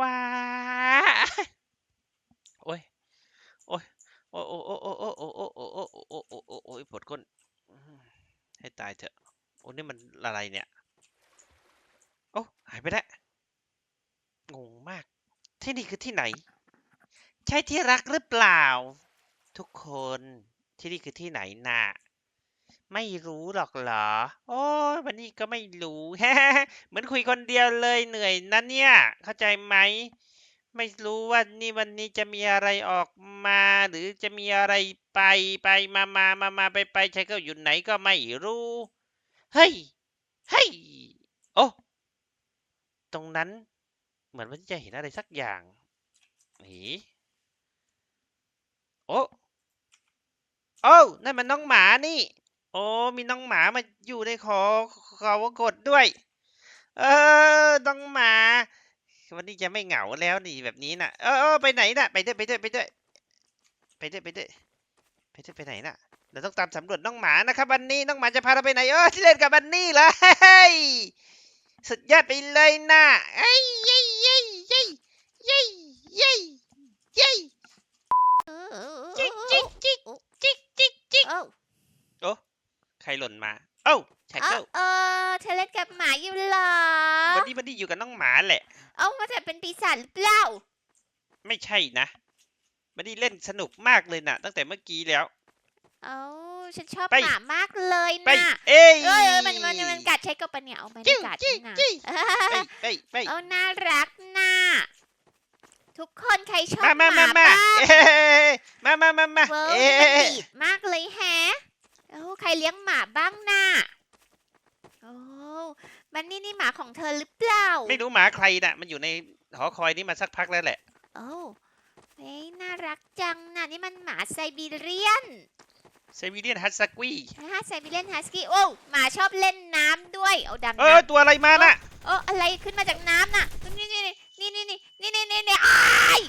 ว้าโอ้ยโอ้ยโอ้ยโอ้ยโอ้ยโอ้ยโอ้ยโอ้ยโอ้ยโอ้ยโอ้ยโอ้โอ้โอ้ยปวดก้นให้ตายเถอะโอ้นี่มันอะไรเนี่ยโอ้หายไปแล้วงงมาก ที่นี่คือที่ไหน ใช่ที่รักหรือเปล่า ทุกคนที่นี่คือที่ไหนน่ะ ไม่รู้หรอกเหรอ โอ้วันนี้ก็ไม่รู้ฮเหมือนคุยคนเดียวเลยเหนื่อยนะเนี่ย เข้าใจไหม ไม่รู้ว่านี่วันนี้จะมีอะไรออกมา หรือจะมีอะไรไปไปมามามามาไปไปใช้ก็อยู่ไหนก็ไม่รู้ เฮ้ย เฮ้ย โอ้ ตรงนั้น เหมือนว่าจะเห็นอะไรสักอย่างหีโอ้ โอ้ นั่นมันน้องหมานี่ อ้มีน้องหมามาอยู่ในขอขอวกดด้วย เออน้องหมา วันนี้จะไม่เหงาแล้วนี่แบบนี้น่ะเออเออไปไหนน่ะ ไปด้วยไปด้วยไปด้วยไปด้วยไปด้วยไปด้วยไปไหนน่ะเราต้องตามสำรวจน้องหมานะครับวันนี้น้องหมาจะพาเราไปไหนเออที่เล่นกับบันนี่เหรอเฮ้ยสุดยอดไปเลยน่ะเอ้ยเย้ยเย้ยเย้ยเย้ยเย้ยเย้ยจิกจิกจิกจิกจิกจิก รหล่นมา เอ้าแชกเอเกิอลเออเธอเล่นกับหมาอยู่เหรอวันนี้บันนี่อยู่กับน้องหมาแหละ เอ้ามาแต่เป็นปีศาจหรือเปล่า ไม่ใช่นะบันนี่เล่นสนุกมากเลยน่ะตั้งแต่เมื่อกี้แล้ว เอ้าฉันชอบไปหมามากเลยไปนะเอ้ยเอ้ยเอ้ยมันมันมันกัดใช้กับปะเนี่ยเอาไปจิ้วกัดจิ้วนี่นะจิ้วไปไปไปเอาน่ารักน่าทุกคนใครชอบมาหมามามามาบ้างเอ้ยมามามามาเวิร์เอ้มันยดีดมากเลยแฮะ เอ้าใครเลี้ยงหมาบ้างน่ะโอ้บันนี่นี่หมาของเธอหรือเปล่าไม่รู้หมาใครน่ะ มันอยู่ในหอคอยนี้มาสักพักแล้วแหละ โอ้เฮ้ยน่ารักจังนะนี่มันหมาไซบีเรียนเซวิเลียนฮัสกีฮะไซบีเรียนฮัสกี้โอ้หมาชอบเล่นน้ำด้วยเอาดังเอนะอตัวอะไรมาน่ะ โอ้อะไรขึ้นมาจากน้ำน่ะนี่นี่นี่นี่นี่นี่นี่นี่นี่อ้าย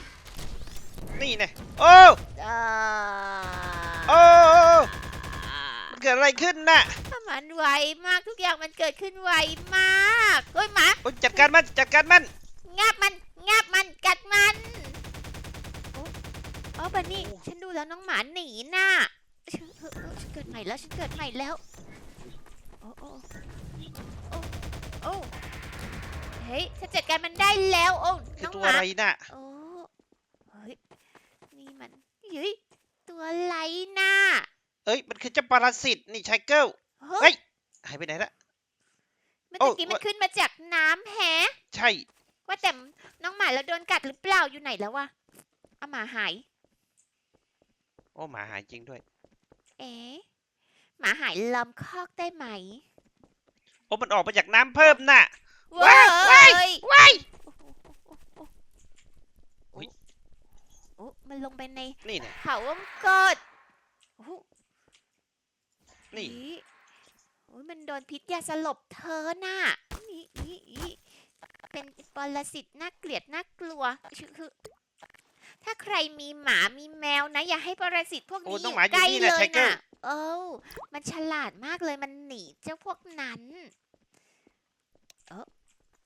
นี่ไงโอ้เอ่อโอ้มันเกิดอะไรขึ้นน่ะมันไวมากทุกอย่างมันเกิดขึ้นไวมากโอ้ยหมาโอ้ยจัดการมันจัดการมันงับมันงับมันกัดมันโอ้โอ้บันนี่ฉันดูแล้วน้องหมาหนีน่ะฉันเออเออฉันเกิดใหม่แล้วฉันเกิดใหม่แล้วโอ้โอ้โอ้โอ้เฮ้ยฉันจัดการมันได้แล้วโอ้คือน้องตัวหมาอะไรน่ะโอ้เฮ้ยนี่มันเฮ้ยตัวอะไรน่ะเอ้ย มันคือเจ้าปรสิตนี่ชายเกิลเฮ้เฮ้ยยหายไปไหนละเมื่อโอ้กี้มันว่าขึ้นมาจากน้ำแฮะ ใช่ ว่าแต่น้องหมาแล้วโดนกัดหรือเปล่าอยู่ไหนแล้ววะเอาหมาหาย โอ้หมาหายจริงด้วย เอ๊ะหมาหายล้อมคอกได้ไหม โอ้มันออกมาจากน้ำเพิ่มน่ะเว้ว้ายยว้ายอุ๊ยโอ้มันลงไปใน นี่ไงเขาวงกดโอ้โห นี่ อีโอ้ยมันโดนพิษยาสลบเธอน่ะนี่นี่นี่เป็นปรสิตน่าเกลียดน่ากลัวคือคือ ถ้าใครมีหมามีแมวนะ อย่าให้ปรสิตพวกโอ้นี้อน้องยู่หมาอยู่ใกล้นี่เลนะยไทเกอน่ะร์โอ้มันฉลาดมากเลยมันหนีเจ้าพวกนั้น เออ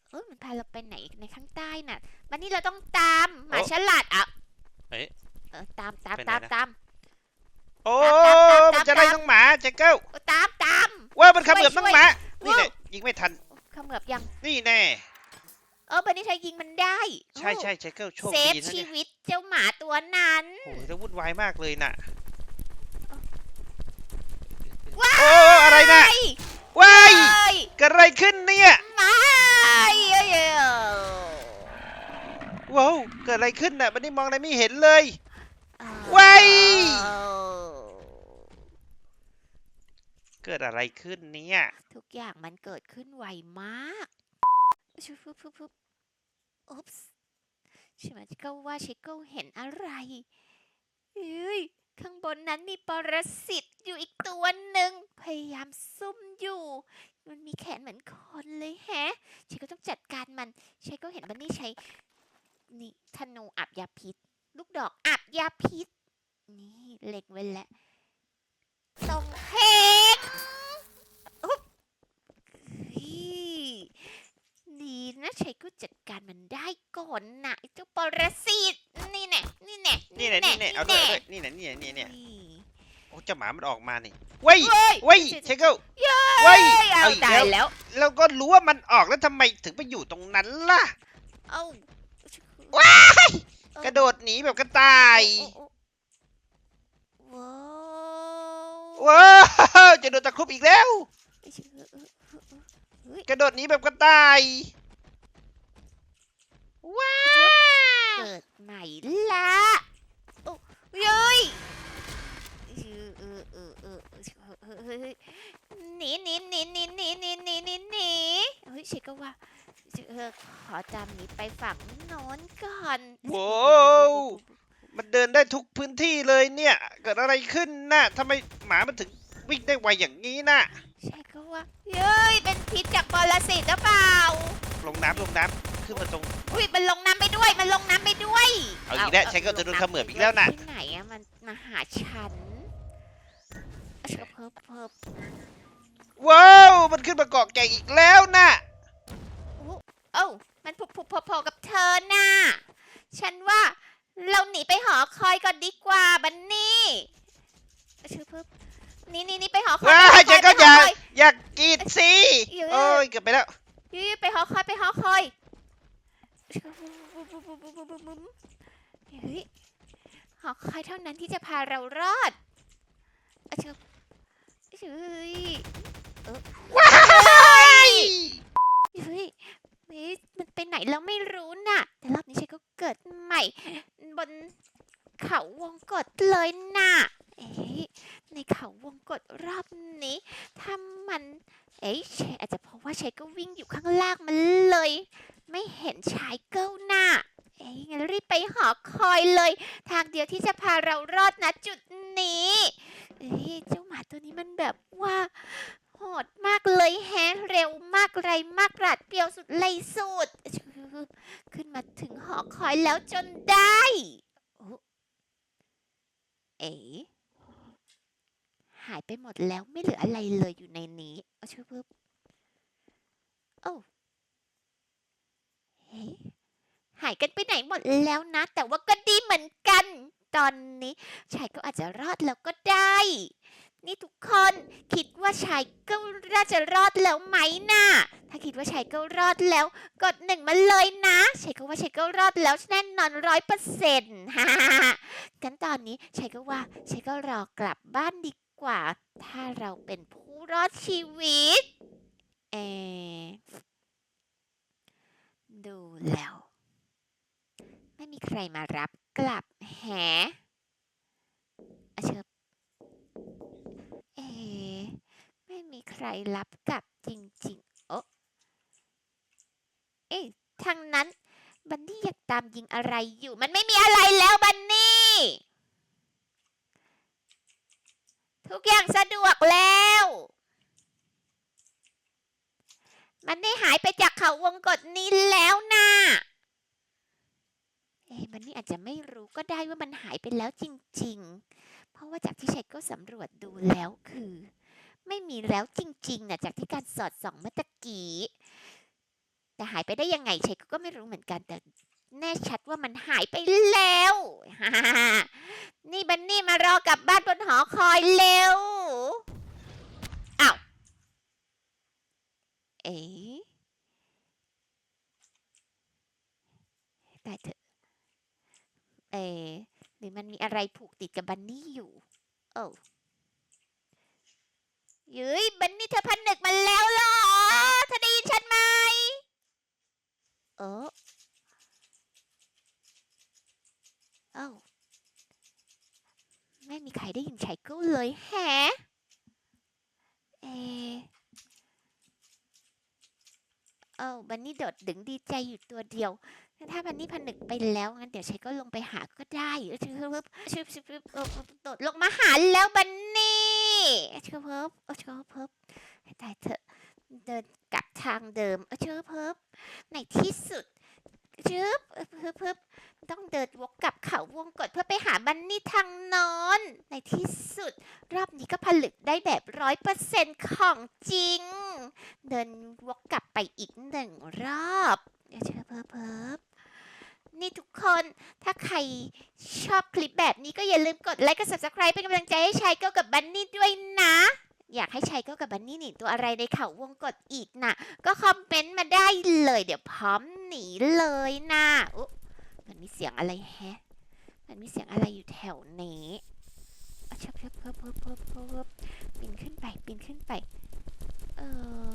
เออมันพาเราไปไหนในข้างใต้น่ะวันนี้เราต้องตามหมาโอ้ฉลาดอะเอ๊ะเออตามตามไปไหนตามนะ ตาม โอ้ตามตามตามมันจะไล่ตามน้องหมาชายเกิลโอ้ตามตามว่ามันเขมือบช่วยน้องหมาช่วยนี่แหละยิงไม่ทันเขมือบยัง นี่แน่ เออบันนี้เธอยิงมันได้ ใช่โอ้ใช่ชายเกิลโชคเซฟดีนะชีเนี่ยวิตเจ้าหมาตัวนั้นโอ้โหจะวุ่นวายมากเลยน่ะว้าโอ้อะไรน่ะยว้ายเอ้ยเกิดอะไรขึ้นเนี่ยไม่เอ้ยเอ้ยเอ้ยว้าวเกิดอะไรขึ้นน่ะมันนี่มองอะไรไม่เห็นเลยเอ้ยว้าย เกิดอะไรขึ้นเนี่ย ทุกอย่างมันเกิดขึ้นไวมากชุบฟุบฟุบฟุบอุ๊บส์ฉันก็ว่าชิโก้เห็นอะไรเฮ้ยข้างบนนั้นมีปรสิตอยู่อีกตัวหนึ่งพยายามซุ่มอยู่ มันมีแขนเหมือนคนเลยแฮะฉันก็ต้องจัดการมันฉันก็เห็นบันนี่ใช้นี่ธนูอับยาพิษ ลูกดอกอับยาพิษ นี่เล็งไว้แล้วตรงเพงอุ๊บเฮ้ย ดีนะชัยก็จัดการมันได้ก่อนนะไอ้เจ้าปรสิตนี่แน่นี่แน่นี่แหละนี่แหละเอาด้วยแเอาด้วยนี่แหละนี่แหละนี่เนี่ยนี่โอ้เจ้าหมามันออกมานี่เว้ยเฮ้ยเว้ยเชคเกิลเย้เว้ยเอาเอาอีกตายแล้ว แล้วเราก็รู้ว่ามันออกแล้วทำไมถึงไปอยู่ตรงนั้นล่ะเอาว้ายเออกระโดดหนีแบบกระต่ายโอ้โอ้ว้าวว้าวจะโดนตะครุบอีกแล้ว กระโดดนี้แบบกระต่าย ว้าเกิดใหม่ละโอ้เย้ยเออเออเออเออเฮ้ยหนีหนีหนีหนีหนีหนีหนีหนีหนีเฮ้ยชิคก็ว่าเออขอจำหนีไปฝั่งโน้นก่อนโว้วมันเดินได้ทุกพื้นที่เลยเนี่ย เกิดอะไรขึ้นน่ะทำไมหมามันถึงวิ่งได้ไวอย่างนี้น่ะ ใช่ก็ว่าเย้ยเป็นพิษจากปรสิตหรือเปล่า ลงน้ำลงน้ำขึ้นมาตรง อุ้ยมันลงน้ำไปด้วย มันลงน้ำไปด้วยเอาอีกแล้วฉันก็จะโดนเขมือบอีกแล้วน่ะ ที่ไหนอะมันมาหาฉันเชิบเพิบเพิบว้าว มันขึ้นมาเกาะแก่งอีกแล้วน่ะเอ้ามันพุบพุบพอๆกับเธอน่ะ ฉันว่าเราหนีไปหอคอยก่อนดีกว่าบันนี่เชิบเพิบนี่นี่นี่ เฮ้ยหอคอยเท่านั้นที่จะพาเรารอดอะเชิบเฮ้ยว้ายเฮ้ยมันไปไหนแล้วไม่รู้น่ะ แต่รอบนี้ฉันก็เกิดใหม่ บนเขาวงกดเลยน่ะ เอ๊ะในเขาวงกฏรอบนี้ ถ้ามัน เอ๊ะเชอาจจะเพราะว่าเชก็วิ่งอยู่ข้างล่างมันเลย ไม่เห็นชายเกิลน่ะ เอ๊ะงั้นรีบ ไปหอคอยเลย ทางเดียวที่จะพาเรารอดนะจุดนี้เอ้ยเจ้าหมาตัวนี้มันแบบว่าโหดมากเลยแฮะเร็วมากไรมากราดเปรียวสุดเลยสุด ขึ้นมาถึงหอคอยแล้วจนได้เอ๋หายไปหมดแล้วไม่เหลืออะไรเลยอยู่ในนี้เอาชื่อเพิ่มโอ้เฮ้ หายกันไปไหนหมดแล้วนะ แต่ว่าก็ดีเหมือนกัน ตอนนี้ชายก็อาจจะรอดแล้วก็ได้ นี่ทุกคนคิดว่าชายก็น่าจะรอดแล้วไหมนะ่ะ ถ้าคิดว่าชายก็รอดแล้ว กดหนึ่งมาเลยนะชายก็ว่าชายก็รอดแล้วแน่นอนร้อยเปอร์เซ็นต์ฮ่ากันตอนนี้ชายก็ว่าชายก็รอกลับบ้านดีกว่า ถ้าเราเป็นผู้รอดชีวิตเอดูแล้ว ใครมารับกลับแฮะอะเชิบเอ๊ไม่มีใครรับกลับจริงๆ โอะเอ๊ะทางนั้น บันนี่อยากตามยิงอะไรอยู่ มันไม่มีอะไรแล้วบันนี่ ทุกอย่างสะดวกแล้ว มันได้หายไปจากเขาวงกฏนี้แล้วนะเอ๊ะ นี่อาจจะไม่รู้ก็ได้ว่ามันหายไปแล้วจริง ๆ เพราะว่าจากที่เชคก็สำรวจดูแล้วคือ ไม่มีแล้วจริงๆนะจากที่การสอดส่องเมื่อตะกี้แต่หายไปได้ยังไงเชคก็ไม่รู้เหมือนกันแต่แน่ชัดว่ามันหายไปแล้ว นี่บันนี่มารอกลับบ้านบนหอคอยเร็วอ้าวเอ๊ะตายเถอะ เออหรือมันมีอะไรผูกติดกับบันนี่อยู่ โอ้เย้ยบันนี่เธอพันหนึกมาแล้วเหรอเธอได้ยินฉันไหมเออเอ้าไม่มีใครได้ยินชายกิลเลยแฮะ เอะเอ้า บันนี่โดดดึงดีใจอยู่ตัวเดียว ถ้าบันนี่ผนึกไปแล้วงั้นเดี๋ยวฉันก็ลงไปหาก็ได้เออชึบชึบชึบชึบชึบเออโดดลงมาหาแล้วบันนี่ชึบเพิบเออชึบเพิบให้ตายเถอะเดินกลับทางเดิมเออชึบเพิบในที่สุดชึบเอเพิบเพิบ ต้องเดินวกกลับเขาวงกฏเพื่อไปหาบันนี่ทางนอน ในที่สุด รอบนี้ก็ผลึกได้แบบร้อยเปอร์เซ็นต์ของจริง เดินวกกลับไปอีกหนึ่งรอบเดี๋ยวเชิญเพิ่มเพิ่มนี่ทุกคนถ้าใครชอบคลิปแบบนี้ก็อย่าลืมกดไลค์กด subscribe เป็นกำลังใจให้ชายเก้ากับบันนี่ด้วยนะ อยากให้ชายเก้ากับบันนี่หนีตัวอะไรในเขาวงกดอีกนะก็คอมเมนต์มาได้เลย เดี๋ยวพร้อมหนีเลยนะ มันมีเสียงอะไรแฮะ มันมีเสียงอะไรอยู่แถวนี้เชิบชับเพิ่มเพิ่มเพิ่มเพิ่มปีนขึ้นไปปีนขึ้นไป เออ